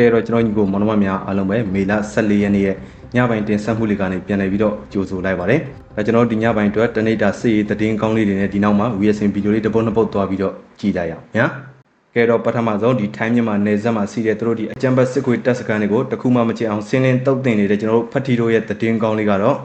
ကဲတော့ကျွန်တော်ညီကိုမောင်နှမများအားလုံးပဲမေလ14ရက်နေ့ရဲ့ညပိုင်းတင်ဆက်မှုလေးကနေပြန်လည်ပြီးတော့ကြိုဆိုလိုက်ပါတယ်ဒါကျွန်တော်တို့ဒီညပိုင်းအတွက်တနေ့တာစစ်ရေးသတင်းကောင်းလေးတွေနဲ့ဒီနောက်မှာ VSN ဗီဒီယိုလေးတစ်ပုတ်နှစ်ပုတ်သွားပြီးတော့ကြည့်လိုက်ရအောင်ညာကဲတော့ပထမဆုံးဒီထိုင်းမြန်မာနယ်စပ်မှာစီးတဲ့သူတို့ဒီအကြံပတ်စစ်ခွေတပ်စခန်းတွေကိုတခုမှမချင်အောင်ဆင်းလင်းတုတ်တင်နေတဲ့ကျွန်တော်တို့ဖတ်တီတို့ရဲ့သတင်းကောင်းလေးကတော့က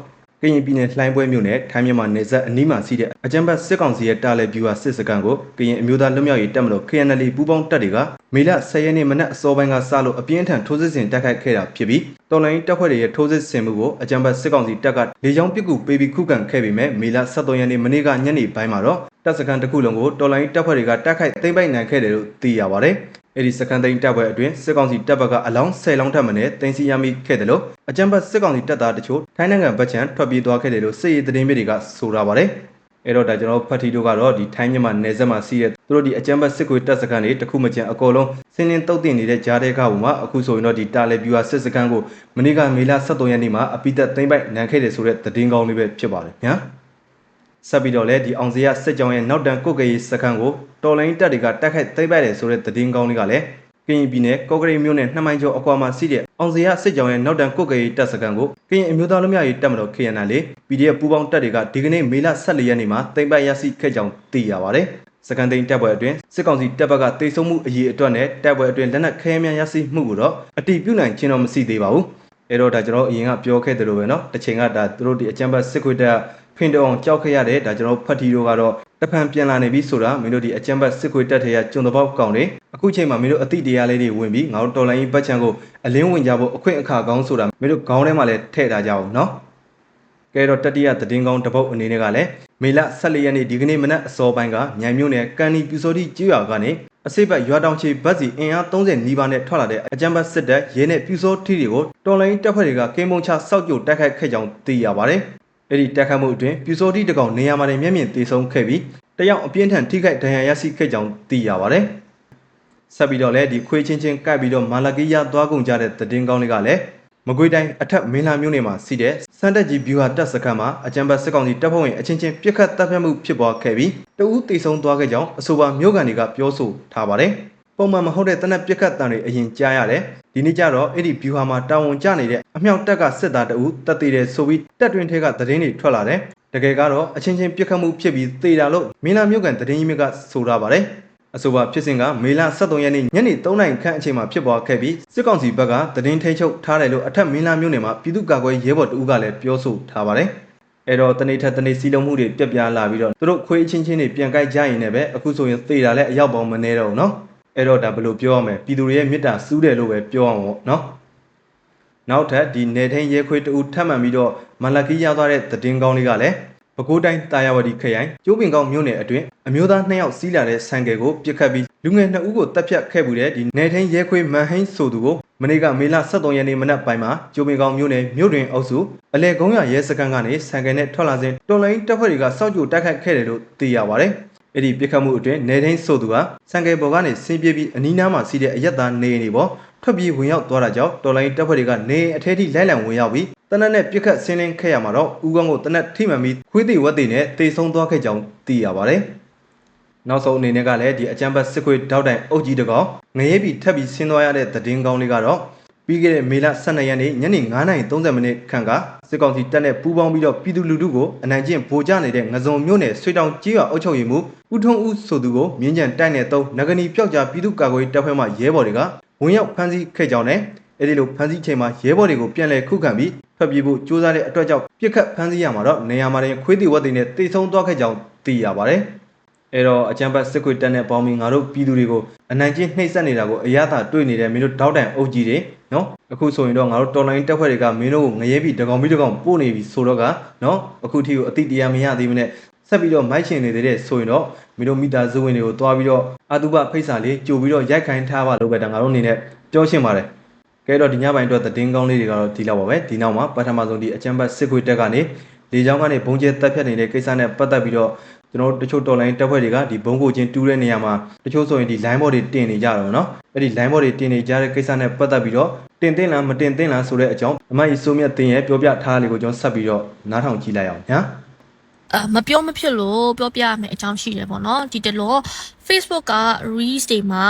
ရင်ပြည်နယ်လှိုင်းပွဲမြို့နယ်ထိုင်းမြန်မာနယ်စပ်အနီးမှာရှိတဲ့အကြံပတ်စစ်ကောင်စီရဲ့တာလည်ဗျူဟာစစ်စခန်းကိုကရင်အမျိုးသားလွတ်မြောက်ရေးတပ်မတော် KNL ပူးပေါင်းတပ်တွေကမေလ10ရက်နေ့မနက်အစောပိုင်းကစလို့အပြင်းအထန်ထိုးစစ်ဆင်တိုက်ခိုက်ခဲ့တာဖြစ်ပြီးတော်လိုင်းတပ်ဖွဲ့တွေရဲ့ထိုးစစ်ဆင်မှုကိုအကြံပတ်စစ်ကောင်စီတပ်ကလေကြောင်းပစ်ကူပေးပြီးခုခံခဲ့ပေမဲ့မေလ13ရက်နေ့မနေ့ကညနေပိုင်းမှာတော့တပ်စခန်းတစ်ခုလုံးကိုတော်လိုင်းတပ်ဖွဲ့တွေကတိုက်ခိုက်သိမ်းပိုက်နိုင်ခဲ့တယ်လို့သိရပါတယ်။အဲ့ဒီစကန်သိန်းတပ်ပွဲအတွင်းစစ်ကောင်စီတပ်ဘက်ကအလောင်း10လောင်းထပ်မံနဲ့တင်စီရမိခဲ့တယ်လို့အကြံပတ်စစ်ကောင်စီတပ်သားတချို့ထိုင်းနိုင်ငံဘက်ခြမ်းထွက်ပြေးသွားခဲ့တယ်လို့စစ်ရေးသတင်းမြစ်တွေကဆိုထားပါတယ်။ အဲ့တော့ဒါကျွန်တော်ဖတ်တီတို့ကတော့ဒီထိုင်းမြန်မာနယ်စပ်မှာစီးတဲ့သူတို့ဒီအကြံပတ်စစ်ကွေတပ်စခန်းတွေတစ်ခုမကျန်အကောလုံးစင်းလင်းတုတ်တင်နေတဲ့ကြားတဲ့ကပုံမှာအခုဆိုရင်တော့ဒီတာလီဗျူဟာစစ်စခန်းကိုမနေ့ကမေလ23ရက်နေ့မှာအပိသက်သိမ့်ပိုက်နန်ခဲ့တယ်ဆိုတဲ့သတင်းကောင်းလေးပဲဖြစ်ပါတယ်ညာ။ဆက်ပြီးတော့လည်းဒီအောင်စရစစ်ကြောင်းရဲ့နောက်တန်ကုတ်ကရေးစခန်းကိုတော်လိုင်းတပ်တွေကတိုက်ခိုက်သိမ်းပိုက်တယ်ဆိုတဲ့သတင်းကောင်းလေးကလည်း ကရင်ပြည်နယ်ကော့ကရိတ်မြို့နယ်နှစ်မိုင်ကျော်အကွာမှာရှိတဲ့အောင်စရစစ်ကြောင်းရဲ့နောက်တန်ကုတ်ကရေးတပ်စခန်းကိုကရင်အမျိုးသားလူမျိုးရေးတပ်မတော် KNL PDF ပူးပေါင်းတပ်တွေကဒီကနေ့မေလ14ရက်နေ့မှာသိမ်းပိုက်ရရှိခဲ့ကြောင်းသိရပါတယ်။စကန်သိန်းတပ်ပွဲအတွင်းစစ်ကောင်စီတပ်ဘက်ကတေဆုံးမှုအရေးအတွက်နဲ့တပ်ပွဲအတွင်းလက်နက်ခဲယမ်းရရှိမှုကိုတော့အတိပြုနိုင်ခြင်းတော့မရှိသေးပါဘူး။အဲတော့ဒါကျွန်တော်အရင်ကပြောခဲ့သလိုပဲเนาะတစ်ချိန်ကဒါသူတို့ဒီအကြံဖတ်စစ်ခွေတပ် ဖင်တအောင်ကြောက်ခဲ့ရတဲ့ဒါကျွန်တော်ဖတ်တီတို့ကတော့တဖန်ပြန်လာနေပြီဆိုတာမင်းတို့ဒီအကြံဘတ်စစ်ခွေတက်ထရကျွန်တော်ပေါက်ကောင်းတယ်အခုချိန်မှာမင်းတို့အတိတရားလေးတွေဝင်ပြီးငါတို့တော်လိုင်းကြီးဘတ်ချန်ကိုအလင်းဝင်ကြဖို့အခွင့်အခါကောင်းဆိုတာမင်းတို့ခေါင်းထဲမှာလည်းထည့်ထားကြအောင်နော်ကဲတော့တတိယသတင်းကောင်းတပုတ်အနေနဲ့ကလည်းမေလ14ရက်နေ့ဒီကနေ့မနက်အစောပိုင်းကမြိုင်မြို့နယ်ကန်နီပြူစောတိကျွော်ကနေအစိပ်ဘက်ရွာတောင်ချေဘက်စီအင်အား30နီးပါးနဲ့ထွက်လာတဲ့အကြမ်းဖက်စစ်တပ်ရဲနဲ့ပြူစောထီတွေကိုတော်လိုင်းတပ်ဖွဲ့တွေကကင်းပုံချစောက်ကြိုတိုက်ခိုက်ခဲ့ကြောင်းသိရပါတယ် အဲ့ဒီတိုက်ခိုက်မှုအတွင်းပြူစောတိတကောင်နေရာမှာမျက်မြင်တေဆုံးခဲ့ပြီးတယောက်အပြင်းထန်ထိခိုက်ဒဏ်ရာရရှိခဲ့ကြောင်းသိရပါတယ်။ဆက်ပြီးတော့လည်းဒီခွေးချင်းချင်းကပ်ပြီးတော့မာလာကီယာသွားကုန်ကြတဲ့သတင်းကောင်းလေးကလည်းမကွေးတိုင်းအထက်မင်းလာမြို့နယ်မှာစီးတဲ့စန်တက်ကြီးဗျူဟာတပ်စခန်းမှာအကြံပတ်စစ်ကောင်စီတပ်ဖွဲ့ဝင်အချင်းချင်းပြစ်ခတ်တပ်ဖြတ်မှုဖြစ်ပွားခဲ့ပြီးတဦးတိဆုံသွားခဲ့ကြောင်းအဆိုပါမြို့ကန်တွေကပြောဆိုထားပါတယ်။ ပုံမှန်မဟုတ်တဲ့တနက်ပြစ်ခတ်တံတွေအရင်ကြားရတယ်။ဒီနေ့ကျတော့အဲ့ဒီဗျူဟာမှာတာဝန်ကျနေတဲ့အမြောက်တပ်ကစစ်သားတဦးတပ်သေးတယ်ဆိုပြီးတပ်တွင်ထဲကသတင်းတွေထွက်လာတယ်။တကယ်ကတော့အချင်းချင်းပြစ်ခတ်မှုဖြစ်ပြီးသေတာလို့မင်းလာမြို့ကန်သတင်းရင်းမြစ်ကဆိုထားပါတယ်။ အဆိုပါဖြစ်စဉ်ကမေလ23ရက်နေ့ညနေ3နာရီခန့်အချိန်မှာဖြစ်ပွားခဲ့ပြီးစစ်ကောင်စီဘက်ကသတင်းထိချုပ်ထားတယ်လို့အထက်မင်းလာမြို့နယ်မှာပြည်သူ့ကာကွယ်ရဲဘော်တဦးကလည်းပြောဆိုထားပါတယ်။အဲတော့တနေ့ထက်တနေ့စီးလုံးမှုတွေပြက်ပြားလာပြီးတော့သူတို့ခွေးချင်းချင်းတွေပြန်ကြိုက်ကြရင်လည်းပဲအခုဆိုရင်သေတာလည်းအရောက်ပေါင်းမနေတော့ဘူးเนาะ။ အဲ့တော့ဒါဘယ်လိုပြောရမလဲပြည်သူတွေရဲ့မေတ္တာစူးတယ်လို့ပဲပြောအောင်ပေါ့နော်နောက်ထပ်ဒီနယ်ထင်းရဲခွေးတူထပ်မံပြီးတော့မလကီရသွားတဲ့သတင်းကောင်းလေးကလည်းပဲခူးတိုင်းတာယာဝတီခရိုင်ကျိုးပင်ကောင်းမြို့နယ်အတွင်းအမျိုးသား၂ယောက်စီးလာတဲ့ဆန်ကယ်ကိုပြစ်ခတ်ပြီးလူငယ်၂ဦးကိုတပ်ဖြတ်ခဲ့မှုတဲ့ဒီနယ်ထင်းရဲခွေးမန်ဟင်းဆိုသူကိုမနေ့ကမေလ23ရက်နေ့မနက်ပိုင်းမှာကျိုးပင်ကောင်းမြို့နယ်မြို့တွင်အုပ်စုအလဲကုန်းရရဲစခန်းကနေဆန်ကယ်နဲ့ထွက်လာစဉ်တွန်လိုင်းတပ်ဖွဲ့တွေကစောက်ကြိုတိုက်ခိုက်ခဲ့တယ်လို့သိရပါဗျ။ အဲ့ဒီပြစ်ခတ်မှုအတွင်းနေထင်းဆိုသူကစံကယ်ပေါ်ကနေဆင်းပြေးပြီးအနီးနားမှာစီးတဲ့အရက်သားနေအိမ်တွေပေါ်ထွက်ပြေးဝင်ရောက်သွားတာကြောင့်တော်လိုင်းတပ်ဖွဲ့တွေကနေအိမ်အထဲထိလိုက်လံဝင်ရောက်ပြီးတနက်နဲ့ပြစ်ခတ်ဆင်းလင်းခဲ့ရမှာတော့ဦးကောင်းကိုတနက်ထိမှန်ပြီးခွေးသေးဝက်သေးနဲ့တေဆုံးသွားခဲ့ကြောင်းသိရပါတယ်။နောက်ဆုံးအနေနဲ့ကလည်းဒီအကြံပတ်စစ်ခွေတောက်တိုင်အုပ်ကြီးတကောင်ငရဲပြီးထပ်ပြီးဆင်းသွားရတဲ့သတင်းကောင်းလေးကတော့ ပြီးခဲ့တဲ့မေလ12ရက်နေ့ညနေ9:30မိနစ်ခန့်ကစစ်ကောင်စီတပ်နဲ့ပူးပေါင်းပြီးတော့ပြည်သူလူထုကိုအနိုင်ကျင့်ဗိုလ်ကျနေတဲ့ငစုံမြို့နယ်ဆွေတောင်ကြီးရွာအုပ်ချုပ်ရေးမှူးဦးထွန်းဦးဆိုသူကိုမြင်းကြံတိုက်နယ်သုံးနဂနီပျောက်ကြားပြည်သူ့ကာကွယ်ရေးတပ်ဖွဲ့မှရဲဘော်တွေကဝင်ရောက်ဖမ်းဆီးခဲ့ကြောင်းနဲ့အဲဒီလိုဖမ်းဆီးချိန်မှာရဲဘော်တွေကိုပြန်လည်ခုခံပြီးဖျက်ပြေးဖို့ကြိုးစားတဲ့အတွက်ကြောင့်ပြစ်ခတ်ဖမ်းဆီးရမှာတော့နေရာမှာတင်ခွေးတီဝက်တွေနဲ့တိတ်ဆုံးသွားခဲ့ကြောင်းသိရပါတယ်။ အဲတော့အကြံပတ်စစ်ခွေတက်တဲ့ပေါင်းပြီးငါတို့ပြည်သူတွေကိုအနိုင်ကျင့်နှိပ်စက်နေတာကိုအရသာတွေ့နေတဲ့မင်းတို့တောက်တန်အုပ်ကြီးတွေနော်အခုဆိုရင်တော့ငါတို့တော်လိုင်းတက်ဖွဲ့တွေကမင်းတို့ကိုငရဲပြီးတကောင်ပြီးတကောင်ပို့နေပြီဆိုတော့ကနော်အခုထိကိုအတိတရားမရသေးမနဲ့ဆက်ပြီးတော့မိုက်ရှင်နေသေးတဲ့ဆိုရင်တော့မင်းတို့မိသားစုဝင်တွေကိုတွားပြီးတော့အတုပဖိတ်စာလေးကြိုပြီးတော့ရိုက်ခိုင်းထားပါလို့ပဲဒါငါတို့အနေနဲ့ပြောရှင်းပါတယ်ကဲတော့ဒီညပိုင်းအတွက်သတင်းကောင်းလေးတွေကတော့ဒီလောက်ပါပဲဒီနောက်မှာပထမဆုံးဒီအချမ်းဘတ်စစ်ခွေတက်ကနေလေကြောင်းကနေဘုံကျဲတက်ဖြတ်နေတဲ့ကိစ္စနဲ့ပတ်သက်ပြီးတော့ ကျွန်တော်တချို့ online တက်ဖွဲ့တွေကဒီဘုံကိုချင်းတူးတဲ့နေရာမှာတချို့ဆိုရင်ဒီ line board တွေတင်နေကြတော့နော်အဲ့ဒီ line board တွေတင်နေကြတဲ့ကိစ္စနဲ့ပတ်သက်ပြီးတော့တင်သင့်လားမတင်သင့်လားဆိုတဲ့အကြောင်းအမကြီးစိုးမြတ်တင်ရဲ့ပြောပြထားလေးကိုကျွန်တော်ဆက်ပြီးတော့နားထောင်ကြည့်လိုက်အောင်ညာအမပြောမဖြစ်လို့ပြောပြရမယ့်အကြောင်းရှိတယ်ပေါ့နော်ဒီတလော Facebook က reels တွေမှာ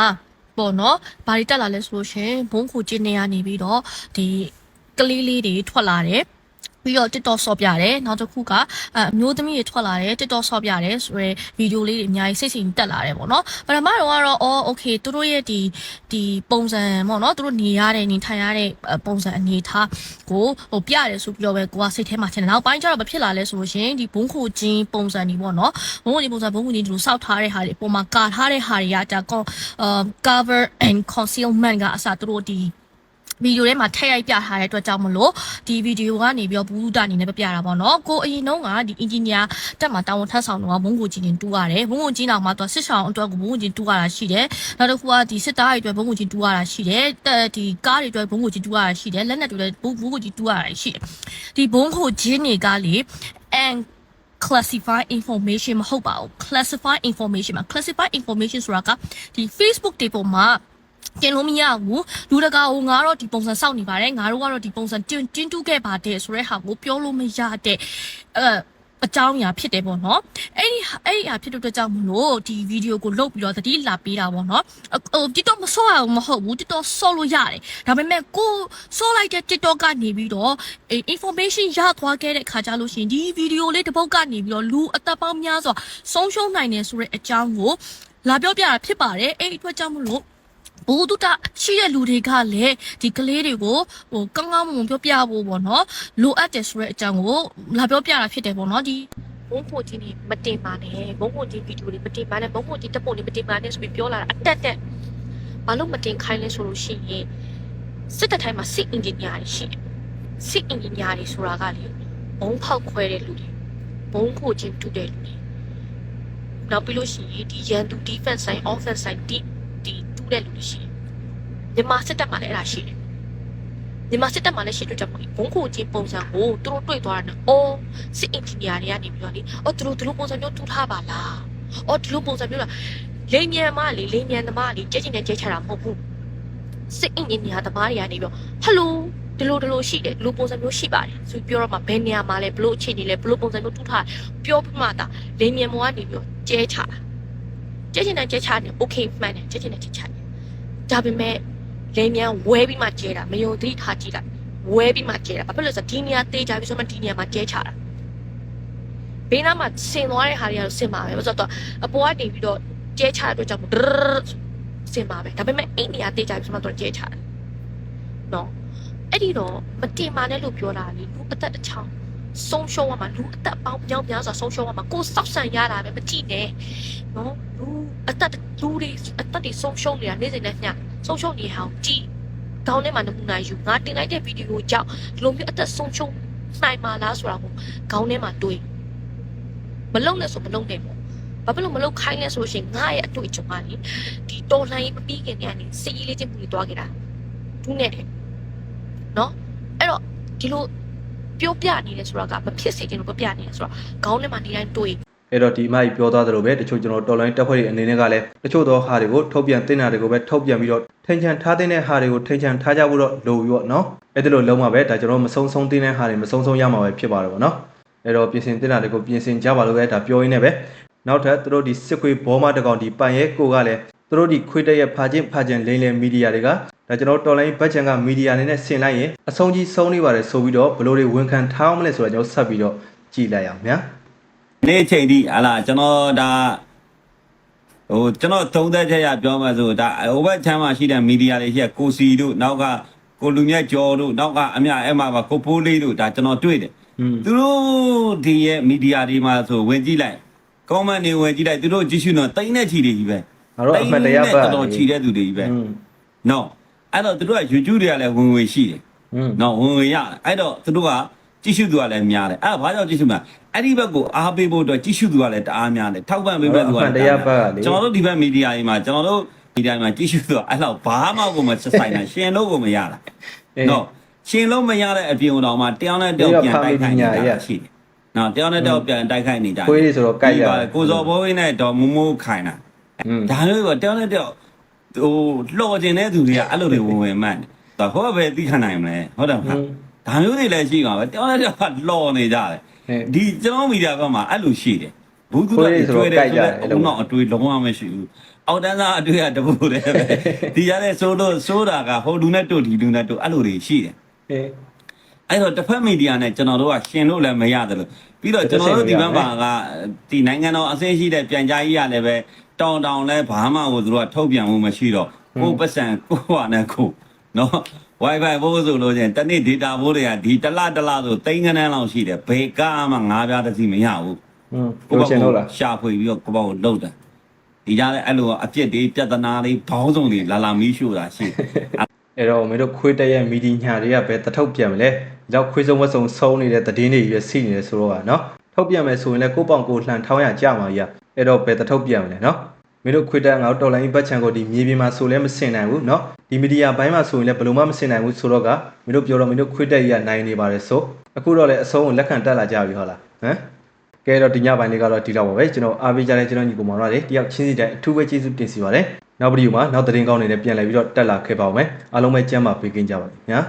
ပေါ့နော်ဘာတွေတက်လာလဲဆိုလို့ရှင်ဘုံခုကျင်းနေရနေပြီးတော့ဒီကလေးလေးတွေထွက်လာတယ် ပြီးတော့ TikTok ဆော့ပြတယ်နောက်တစ်ခုကအအမျိုးသမီးတွေထွက်လာတယ် TikTok ဆော့ပြတယ်ဆိုရဲဗီဒီယိုလေးတွေအများကြီးစိတ်စိမ်တက်လာတယ်ပေါ့နော်ပထမတော့ကတော့အော် okay သူတို့ရဲ့ဒီဒီပုံစံပေါ့နော်သူတို့နေရတဲ့နေထိုင်ရတဲ့အဲပုံစံအနေထားကိုဟိုပြရတယ်ဆိုပြီးတော့ပဲကိုကစိတ်ထဲမှာထင်တယ်နောက်ပိုင်းကျတော့ဘာဖြစ်လာလဲဆိုလို့ရှရင်ဒီဘုံခုချင်းပုံစံတွေပေါ့နော်ဘုံခုချင်းပုံစံဘုံခုချင်းဒီလိုစောက်ထားတဲ့ဟာတွေအပေါ်မှာကာထားတဲ့ဟာတွေကကြာကောအာ cover and concealment ကအစသူတို့ဒီ ဗီဒီယိုထဲမှာထည့်ရိုက်ပြထားတဲ့အတွက်ကြောင့်မလို့ဒီဗီဒီယိုကနေပြီးတော့ဘူးတာအနေနဲ့ပြပြတာပေါ့နော်ကိုအရင်တုန်းကဒီ engineer တက်မှာတာဝန်ထမ်းဆောင်တော့ဘုံကိုကြီးတင်တူရတယ်ဘုံကိုကြီးနောက်မှာသူစစ်ဆောင်အတွက်ကိုဘုံကိုကြီးတူရတာရှိတယ်နောက်တစ်ခုကဒီစစ်သားတွေအတွက်ဘုံကိုကြီးတူရတာရှိတယ်တက်ဒီကားတွေအတွက်ဘုံကိုကြီးတူရတာရှိတယ်လက်နက်တွေလည်းဘုံကိုကြီးတူရတာရှိတယ်ဒီဘုံကိုကြီးတွေကလေ and classify information မဟုတ်ပါဘူး classify information မှာ classify information ဆိုတာကဒီ Facebook တွေပေါ်မှာ ကျင်လို့မရဘူးလူတကာကိုငါတော့ဒီပုံစံစောင့်နေပါတယ်ငါတို့ကတော့ဒီပုံစံတင်းတင်းတူးခဲ့ပါတယ်ဆိုတဲ့ဟာကိုပြောလို့မရတဲ့အဲအကြောင်းအရာဖြစ်တယ်ပေါ့နော်အဲ့ဒီအဲ့ဒီအရာဖြစ်တဲ့အတွက်ကြောင့်မလို့ဒီဗီဒီယိုကိုလုတ်ပြီးတော့သတိလာပေးတာပေါ့နော်ဟို TikTok မဆော့ရဘူးမဟုတ်ဘူး TikTok ဆော့လို့ရတယ်ဒါပေမဲ့ကိုဆော့လိုက်တဲ့ TikTok ကနေပြီးတော့ information ရသွားခဲ့တဲ့ခါကြလို့ရှိရင်ဒီဗီဒီယိုလေးတစ်ပုတ်ကနေပြီးတော့လူအသက်ပေါင်းများစွာဆုံးရှုံးနိုင်တယ်ဆိုတဲ့အကြောင်းကိုလာပြောပြတာဖြစ်ပါတယ်အဲ့ဒီအတွက်ကြောင့်မလို့ ဘူဒုတာရှိတဲ့လူတွေကလည်းဒီကလေးတွေကိုဟိုကောင်းကောင်းမွန်မွန်ပြောပြဖို့ပေါ့နော်လိုအပ်တယ်ဆိုတဲ့အကြောင်းကိုလာပြောပြတာဖြစ်တယ်ပေါ့နော်ဒီဘုံဖို့ကြီးနေမတင်ပါနဲ့ဘုံဖို့ကြီးဗီဒီယိုလေးမတင်ပါနဲ့ဘုံဖို့ကြီးတက်ဖို့လေးမတင်ပါနဲ့ဆိုပြီးပြောလာတာအတက်တက်ဘာလို့မတင်ခိုင်းလဲဆိုလို့ရှိရင်စစ်တပ်တိုင်းမှာစစ်အင်ဂျင်နီယာတွေရှိတယ်စစ်အင်ဂျင်နီယာတွေဆိုတာကလေဘုံဖောက်ခွဲတဲ့လူတွေဘုံဖို့ချင်းတူတဲ့လူတွေနောက်ပြီးလို့ရှိရင်ဒီရန်သူ defense side offense side ဒီဒီတူတဲ့လူတွေရှိတယ်မြန်မာစစ်တပ်မှာလည်းအဲ့ဒါရှိတယ်မြန်မာစစ်တပ်မှာလည်းရှိတဲ့ကြောင့်မို့ဘုံခိုချင်းပုံစံကိုသူတို့တွေ့သွားတာနော်အော်စစ်အင်ဂျင်နီယာတွေကနေပြီးတော့လေအော်သူတို့ဒီလိုပုံစံမျိုးတူထားပါလားအော်ဒီလိုပုံစံမျိုးလားလိမ်မြန်မလေလိမ်မြန်သမားလေကြက်ချင်တဲ့ကြက်ချတာမဟုတ်ဘူးစစ်အင်ဂျင်နီယာသမားတွေကနေပြီးတော့ဟယ်လိုဒီလိုဒီလိုရှိတယ်ဒီလိုပုံစံမျိုးရှိပါတယ်ဆိုပြီးပြောတော့မှဘယ်နေရာမှာလဲဘလို့အခြေအနေလဲဘလို့ပုံစံမျိုးတူထားပြောပြမှတာလိမ်မြန်မောကနေပြီးတော့ကျဲချတာကျဲချင်တဲ့ကျဲချနေ okay မှန်တယ်ကျဲချင်တဲ့ကျဲချနေ ဒါပေမဲ့လိမ်မြန်ဝဲပြီးမှကျဲတာမယုံသတိထားကြည့်လိုက်ဝဲပြီးမှကျဲတာဘာဖြစ်လို့လဲဆိုတော့ဒီနေရာတေးကြပြီးဆိုမှဒီနေရာမှာကျဲချတာဘေးနားမှာဆင်သွားတဲ့ဟာတွေကတော့ဆင်ပါပဲဘာလို့ဆိုတော့အပေါ်ကနေပြီးတော့ကျဲချတဲ့အတွက်ကြောင့်မို့ဒရရဆင်ပါပဲဒါပေမဲ့အိမ်နေရာတေးကြပြီးဆိုမှတော့ကျဲချတယ်နော်အဲ့ဒီတော့မတင်ပါနဲ့လို့ပြောတာလေလူအသက်တစ်ချောင်းဆုံးရှုံးရမှာလူအသက်ပေါင်းပြောင်းများစွာဆုံးရှုံးရမှာကိုယ်စောက်ဆန်ရတာပဲမကြည့်နဲ့နော်လူအသက် လူတွေအသက်တွေဆုံးရှုံးနေတာနေ့စဉ်နဲ့ညဆုံးရှုံးနေဟောင်းကြည့်ကောင်းထဲမှာနမူနာယူငါတင်လိုက်တဲ့ဗီဒီယိုကြောင့်ဒီလိုမျိုးအသက်ဆုံးရှုံးနိုင်မှာလားဆိုတာကိုခေါင်းထဲမှာတွေးမလုံနဲ့ဆိုမလုံနဲ့ပေါ့ဘာဖြစ်လို့မလုံခိုင်းလဲဆိုလို့ရှိရင်ငါရဲ့အတွေ့အကြုံကလေဒီတော်လှန်ရေးမပြီးခင်တည်းကနေစီးရေးလေးချင်းပူတွေတွားခဲ့တာဒူးနဲ့တယ်နော်အဲ့တော့ဒီလိုပြောပြနေတယ်ဆိုတာကမဖြစ်စေချင်လို့ပြောပြနေတယ်ဆိုတော့ခေါင်းထဲမှာနေတိုင်းတွေး အဲ့တော့ဒီအမကြီးပြောသွားသလိုပဲတချို့ကျွန်တော်တော်လိုင်းတက်ဖွဲ့တွေအနေနဲ့ကလည်းတချို့သောဟာတွေကိုထုတ်ပြန်တင်တာတွေကိုပဲထုတ်ပြန်ပြီးတော့ထိန်ချန်ထားတဲ့ဟာတွေကိုထိန်ချန်ထားကြဖို့တော့လိုရော့နော်အဲ့ဒါလိုလုံးဝပဲဒါကျွန်တော်မဆုံးဆုံးတင်တဲ့ဟာတွေမဆုံးဆုံးရမှာပဲဖြစ်ပါတယ်ဗောနော်အဲ့တော့ပြင်ဆင်တင်တာတွေကိုပြင်ဆင်ကြပါလို့ပဲဒါပြောရင်းနဲ့ပဲနောက်ထပ်သူတို့ဒီစစ်ခွေဘောမတကောင်ဒီပန်ရဲကိုကလည်းသူတို့ဒီခွေတက်ရဲ့ဖာချင်းဖာချင်းလိမ့်လည်မီဒီယာတွေကဒါကျွန်တော်တော်လိုင်းဘတ်ချန်ကမီဒီယာအနေနဲ့ဆင်လိုက်ရင်အဆုံးကြီးဆုံးနေပါတယ်ဆိုပြီးတော့ဘလို့တွေဝန်ခံထားအောင်မလဲဆိုတော့ကျွန်တော်ဆက်ပြီးတော့ကြည့်လိုက်အောင်ဗျာ နေ့ချိန်ထိဟာလာကျွန်တော်ဒါဟိုကျွန်တော်သုံးသက်ချက်ရပြောမှဆိုဒါဟိုဘက်ချမ်းမှာရှိတဲ့မီဒီယာတွေရှိရကိုစီတို့နောက်ကကိုလူမြတ်ကျော်တို့နောက်ကအမြအဲ့မှာပါကိုဖိုးလေးတို့ဒါကျွန်တော်တွေ့တယ်သူတို့ဒီရဲ့မီဒီယာတွေမှာဆိုဝင်ကြည့်လိုက်ကွန်မန့်တွေဝင်ကြည့်လိုက်သူတို့ကြည့်ရှုတော့တိမ့်တဲ့ချီတွေကြီးပဲငါတို့အမှတ်တရပါတော်တော်ချီတဲ့သူတွေကြီးပဲနော်အဲ့တော့သူတို့က YouTube တွေကလည်းဝင်ဝင်ရှိတယ်နော်ဝင်ဝင်ရအဲ့တော့သူတို့ကကြည့်ရှုသူကလည်းများတယ်အဲ့ဒါဘာကြောင့်ကြည့်ရှုမှာ အဲ့ဒီဘက်ကိုအားပေးဖို့အတွက်ကြည့်ရှုသူကလည်းတအားများတယ်ထောက်ပံ့ပေးမဲ့သူကလည်းတရားပါလေကျွန်တော်တို့ဒီဘက်မီဒီယာတွေမှာကျွန်တော်တို့မီဒီယာမှာကြည့်ရှုသူကအဲ့လောက်ဘာမှကိုမဆက်ဆိုင်တာရှင်လို့ကိုမရတာအေးနော်ရှင်လို့မရတဲ့အပြင်တော်မှာတယောက်နဲ့တယောက်ပြန်တိုက်ခိုက်နေတာရှိတယ်နော်တယောက်နဲ့တယောက်ပြန်တိုက်ခိုက်နေကြတယ်ခွေးတွေဆိုတော့ကြိုက်ရဒီပါကိုစော်ဘိုးဝင်းနဲ့ဒေါ်မမိုးခိုင်တာอืมဒါမျိုးကတယောက်နဲ့တယောက်ဟိုလှော်ကျင်တဲ့သူတွေကအဲ့လိုတွေဝင်ဝင်မှန်တယ်ဒါဟောပဲသိခံနိုင်မလဲဟုတ်တယ်မလားဒါမျိုးတွေလည်းရှိမှာပဲတယောက်နဲ့တယောက်ကလှော်နေကြတယ်ဟဲ့ ဒီကျွန်တော်မီဒီယာဘက်မှာအဲ့လိုရှိတယ်ဘူးသူကတွေ့တယ်ဆိုတော့အုံတော့အတွေ့လုံးဝမရှိဘူးအောက်တန်းသားအတွေ့ကတပူတယ်ပဲဒီရတဲ့ဆိုလို့ဆိုတာကဟိုလူနဲ့တို့ဒီလူနဲ့တို့အဲ့လိုတွေရှိတယ်အေးအဲ့တော့တစ်ဖက်မီဒီယာနဲ့ကျွန်တော်တို့ကရှင်လို့လည်းမရတယ်လို့ပြီးတော့ကျွန်တော်တို့ဒီဘက်မှာကဒီနိုင်ငံတော်အစင်းရှိတဲ့ပြန်ကြားကြီးရလည်းပဲတောင်တောင်လဲဘာမှကိုသူတို့ကထုတ်ပြန်မှုမရှိတော့ကိုယ်ပတ်စံကိုဟာနဲ့ကိုနော် Wi-Fi ဘိုးဆိုလို့ချင်းတနေ့ data ဘိုးတွေကဒီတလတလဆိုသိန်းကနန်းလောက်ရှိတယ်ဘယ်ကားမှငါးပြားတစ်စီမရဘူးอืมလိုချင်လို့လားရှာဖွေပြီးတော့ကိုပေါ့ကိုလှုပ်တယ်ဒီကြားလဲအဲ့လိုအပြစ်တွေပြဿနာတွေဘောင်းဆောင်တွေလာလာမီးရှို့တာရှိတယ်အဲ့တော့မင်းတို့ခွေးတက်ရဲ့မီဒီညာတွေကပဲတထုတ်ပြန်မလဲဒီတော့ခွေးစုံဝက်စုံဆုံးနေတဲ့သတင်းတွေရွစီနေတယ်ဆိုတော့ကနော်ထုတ်ပြန်မယ်ဆိုရင်လည်းကိုပေါ့ကိုလှန်ထောင်းရကြမှာကြီးအဲ့တော့ပဲတထုတ်ပြန်မလဲနော် မင်းတို့ခွေးတက်ငါတို့တော်လိုင်းဘတ်ချန်ကိုဒီမြေပြင်မှာဆိုလဲမစင်နိုင်ဘူးနော်ဒီမီဒီယာဘိုင်းမှာဆိုရင်လည်းဘယ်လိုမှမစင်နိုင်ဘူးဆိုတော့ကမင်းတို့ပြောတော့မင်းတို့ခွေးတက်ကြီးကနိုင်နေပါတယ်ဆိုအခုတော့လည်းအဆုံးကိုလက်ခံတက်လာကြပြီဟုတ်လားဟမ်ကဲတော့ဒီညပိုင်းလေးကတော့ဒီလောက်ပါပဲကျွန်တော်အားပေးကြတဲ့ကျွန်တော်ညီကောင်မတို့တွေတယောက်ချင်းစီတိုင်းအထူးပဲကျေးဇူးတင်စီပါတယ်နောက်ဗီဒီယိုမှာနောက်သတင်းကောင်းတွေနဲ့ပြန်လည်ပြီးတော့တက်လာခဲ့ပါဦးမယ်အားလုံးပဲကျမ်းမာပေးကင်းကြပါစေညာ